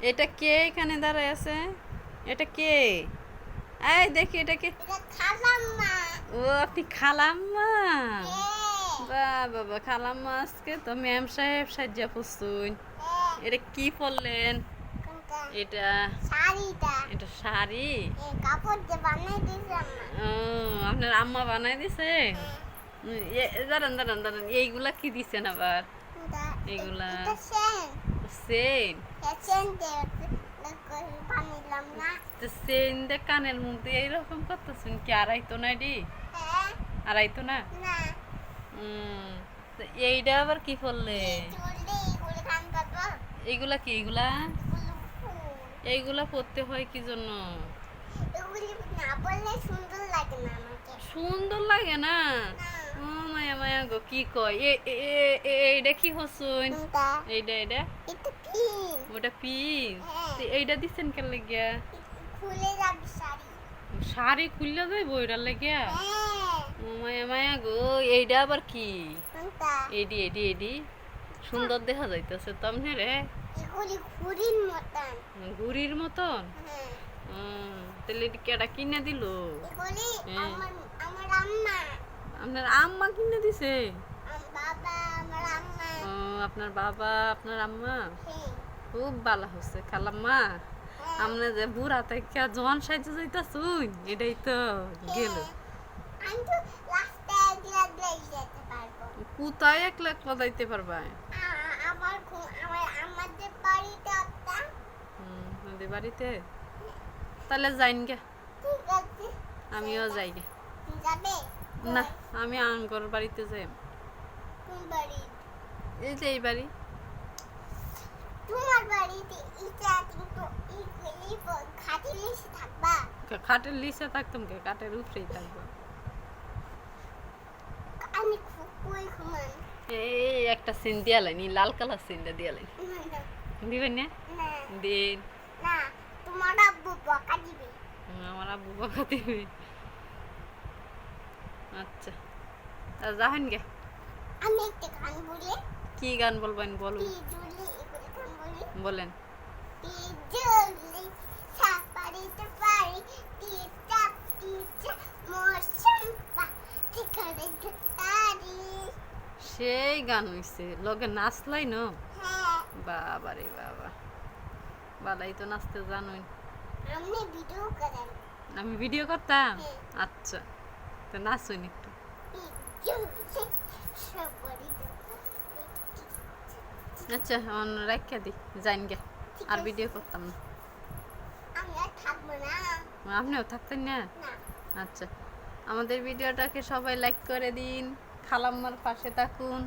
এটা কে এখানে দাঁড়ায় আছে? এটা কে? এই দেখি এটা কে? ও আপনি খালাম্মা? হ্যাঁ। বা বাবা খালাম্মা আজকে তো ম্যাম সাহেব সাজ্জা পড়ছুন হ্যাঁ। এটা কি পরলেন? এটা। এটা শাড়ি? ও আপনার আম্মা বানাই দিছে? দাঁড়ান দাঁড়ান দাঁড়ান এইগুলা কি দিছেন আবার? কোনটা? এগুলা। সেন না তো সেন দে কানের মধ্যে এইরকম করতেছেন কি? আড়াইতো না ডি হ্যাঁ। আড়াইতো না? এইটা আবার কি করলে? এগুলো এইগুলা কি? এইগুলা? এইগুলা পরতে হয় কি জন্য? এগুলি সুন্দর লাগে না। ও মায়া মায়া গো কি কয়? এ এ- এইটা কি হসুন? এইটা এইটা এটা পিঙ্ক। ওটা পিস হ্যাঁ। এইটা দিছেন কেন লাগিয়া? খুলে যাবে শাড়ি। শাড়ি খুললে যাইব ওইটার লাগিয়া? হ্যাঁ। ও মায়া মায়া গো এইটা আবার কি? এডি এডি এডি সুন্দর দেখা যাইতেছে তমনে রে। ঘুড়ির মতন। ঘুড়ির মতন? হ্যাঁ। তাহলে কেডা কিনে দিল? আমার আম্মা। আপনার আম্মা কিনে দিছে? আমার আমার ও আপনার বাবা আপনার আম্মা? হ্যাঁ। খুব ভালো হচ্ছে খালাম্মা। হ্যাঁ। আপনি যে বুড়া থেকে জোয়ান সাইজে যাইতাছুন এটাই তো গেল। পারব। কোথায় একলা একলা যাইতে পারবা? আমার আমার আমাদের বাড়িতে? তাহলে যাইন গে। আমিও যাই গে। যাবে? না আমি আঙ্গর বাড়িতে যাই। কোন বাড়ি? এই যে এই বাড়ি। তোমার বাড়িতে ইটা কিন্তু খাটের নিচে থাকবা? খাটের লিসে থাকতাম কে? উপরেই থাকব। আমি খুব কই ঘুমান। এই একটা সিন দিয়ালেনি লাল কালার সিনটা দিয়ালেনি দিবেন না? না। দিন। না তোমার আব্বু বকা দিবে। আমার আব্বু বকা দিবে। আচ্ছা। যাহেন গে। আমি একটা গান বলি। কি গান বলবেন বলুন। বলেন। সেই গান হইছে। লগে নাচলাই ন? হ্যাঁ। বাবা রে বাবা। বালাই তো নাচতে জানোই। আমি ভিডিও করেন আমি ভিডিও করতাম? হ্যাঁ। আচ্ছা। তো নাচুন একটু। আচ্ছা অন রাখিয়া দি যাইন গে আর ভিডিও করতাম না। আপনিও থাকতেন না? না। আচ্ছা। আমাদের ভিডিওটাকে সবাই লাইক করে দিন খালাম্মার পাশে থাকুন।